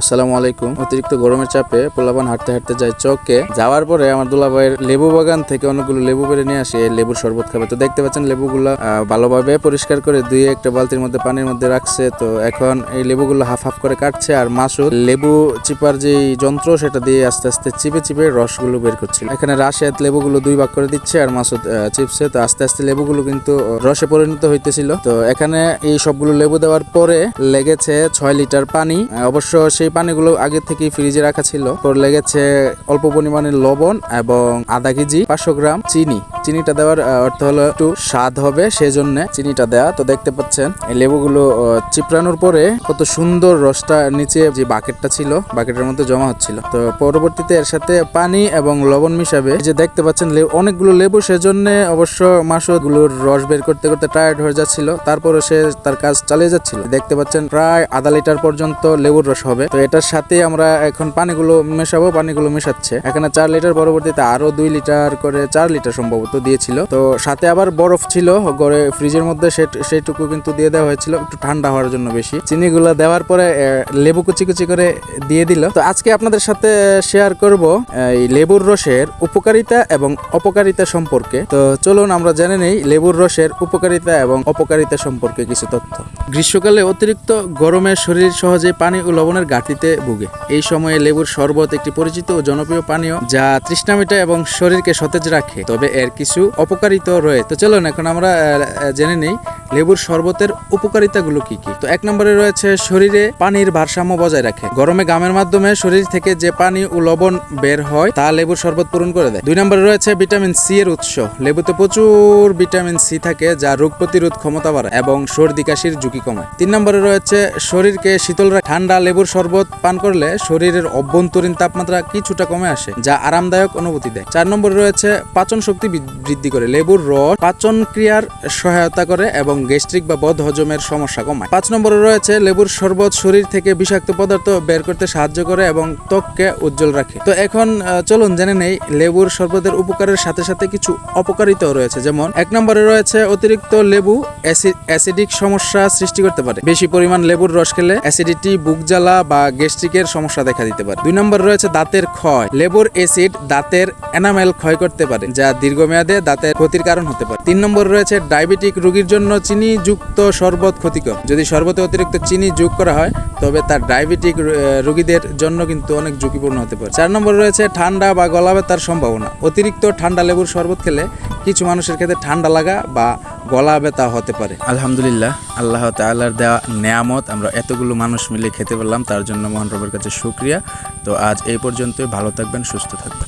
আসসালামু আলাইকুম। অতিরিক্ত গরমের চাপে পোলাপান হাঁটতে হাঁটতে যায় চকে। যাওয়ার পরে আমার দুলাভাইয়ের লেবু বাগান থেকে অনেকগুলো লেবু পেরে নিয়ে আসে। লেবুর শরবত খাবে। তো দেখতে পাচ্ছেন লেবুগুলো ভালোভাবে পরিষ্কার করে দুই একটা বালতির মধ্যে পানির মধ্যে রাখছে। তো এখন এই লেবুগুলো হাফ হাফ করে কাটছে আর মাসুদ লেবু চিপার যে যন্ত্র, সেটা দিয়ে আস্তে আস্তে চিপে চিপে রসগুলো বের করছিল। এখানে রাশেদ লেবুগুলো দুই ভাগ করে দিচ্ছে আর মাসুদ চিপসে। তো আস্তে আস্তে লেবুগুলো কিন্তু রসে পরিণত হইতেছিল। তো এখানে এই সবগুলো লেবু দেওয়ার পরে লেগেছে ছয় লিটার পানি। অবশ্য সেই পানিগুলো আগে থেকে ফ্রিজে রাখা ছিল। পর লেগেছে অল্প পরিমাণে লবণ এবং আধা কেজি পাঁচশো গ্রাম চিনি। চিনিটা দেওয়ার অর্থ হলো একটু স্বাদ হবে, সেজন্য চিনিটা দেওয়া তো দেখতে পাচ্ছেন, এই লেবুগুলো চিপড়ানোর পরে কত সুন্দর রসটা নিচে যে বাকেটটা ছিল, বাকেটের মধ্যে জমা হচ্ছিল। তো পরবর্তীতে এর সাথে পানি এবং লবণ মিশাবে। যে দেখতে পাচ্ছেন অনেকগুলো লেবু, সেজন্য অবশ্য মাসুদগুলোর রস বের করতে করতে টায়ার্ড হয়ে যাচ্ছিল। তারপরে সে তার কাজ চালিয়ে যাচ্ছিল। দেখতে পাচ্ছেন, প্রায় আধা লিটার পর্যন্ত লেবুর রস হবে। তো এটার সাথে আমরা এখন পানিগুলো মেশাবো, পানিগুলো মেশাচ্ছে। এখানে চার লিটার, পরবর্তীতে আরও দুই লিটার করে চার লিটার সম্ভবত দিয়েছিল। তো সাথে আবার বরফ ছিল, গড়ে ফ্রিজের মধ্যে সে- সেইটুকু কিন্তু দিয়ে দেওয়া হয়েছিল, একটু ঠান্ডা হওয়ার জন্য বেশি। চিনিগুলো দেওয়ার পরে লেবু কুচি কুচি করে দিয়ে দিল। তো আজকে আপনাদের সাথে শেয়ার করব এই লেবুর রসের উপকারিতা এবং অপকারিতা সম্পর্কে। তো চলুন আমরা জেনে নেই লেবুর রসের উপকারিতা এবং অপকারিতা সম্পর্কে কিছু তথ্য। গ্রীষ্মকালে অতিরিক্ত গরমে শরীর সহজে পানি ও লবণের ঘাটতিতে ভুগে। এই সময়ে লেবুর শরবত একটি পরিচিত ও জনপ্রিয় পানীয় যা তৃষ্ণা মেটায় এবং শরীরকে সতেজ রাখে। তবে এর কিছু অপকারিত রয়েছে। তো চলুন, এখন আমরা জেনে নেই লেবুর শরবতের উপকারিতাগুলো কি কি? তো এক নম্বরে রয়েছে শরীরে পানির ভারসাম্য বজায় রাখে। গরমে গামের মাধ্যমে শরীর থেকে যে পানি ও লবণ বের হয়, তা লেবুর শরবত পূরণ করে দেয়। দুই নম্বরে রয়েছে ভিটামিন সি এর উৎস। লেবুতে প্রচুর ভিটামিন সি থাকে, যা রোগ প্রতিরোধ ক্ষমতা বাড়ায় এবং সর্দি কাশির ঝুঁকি কমায়। তিন নম্বরে রয়েছে শরীরকে শীতল রাখে। ঠান্ডা লেবুর শরবত পান করলে শরীরের অভ্যন্তরীণ তাপমাত্রা কিছুটা কমে আসে, যা আরামদায়ক অনুভূতি দেয়। চার নম্বরে রয়েছে পাচন শক্তি বৃদ্ধি করে। লেবুর রস পাচন ক্রিয়ার সহায়তা করে এবং গ্যাস্ট্রিক বা বদ হজমের সমস্যা কমায়। পাঁচ নম্বরে রয়েছে লেবুর শরবত শরীর থেকে বিষাক্ত পদার্থ বের করতে সাহায্য করে এবং ত্বককে উজ্জ্বল রাখে। তো এখন চলুন জেনে নেই লেবুর শরবতের উপকারের সাথে সাথে কিছু অপকারিতাও রয়েছে। যেমন, এক নম্বরে রয়েছে অতিরিক্ত লেবু, অ্যাসি- অ্যাসিডিক সমস্যা সৃষ্টি করতে পারে। বেশি পরিমাণ লেবুর রস খেলে অ্যাসিডিটি, বুক জ্বালা বা গ্যাস্ট্রিকের সমস্যা দেখা দিতে পারে। দুই নম্বর রয়েছে দাঁতের ক্ষয়। লেবুর অ্যাসিড দাঁতের এনামেল ক্ষয় করতে পারে, যা দীর্ঘমেয়াদে দাঁতের ক্ষতির কারণ হতে পারে। তিন নম্বর রয়েছে ডায়াবেটিক রোগীর জন্য চিনি যুক্ত শরবত ক্ষতিকর। যদি শরবতে অতিরিক্ত চিনি যোগ করা হয়, তবে তার ডায়াবেটিক রোগীদের জন্য কিন্তু অনেক ঝুঁকিপূর্ণ হতে পারে। চার নম্বর রয়েছে, ঠান্ডা বা গলা ব্যথার সম্ভাবনা। অতিরিক্ত ঠান্ডা লেবুর শরবত খেলে কিছু মানুষের ক্ষেত্রে ঠান্ডা লাগা বা গলা ব্যথা হতে পারে। আলহামদুলিল্লাহ, আল্লাহ তাআলার দেওয়া নেয়ামত, আমরা এতগুলো মানুষ মিলে খেতে পারলাম, তার জন্য মহান রবের কাছে শুক্রিয়া। তো আজ এই পর্যন্তই, ভালো থাকবেন, সুস্থ থাকবেন।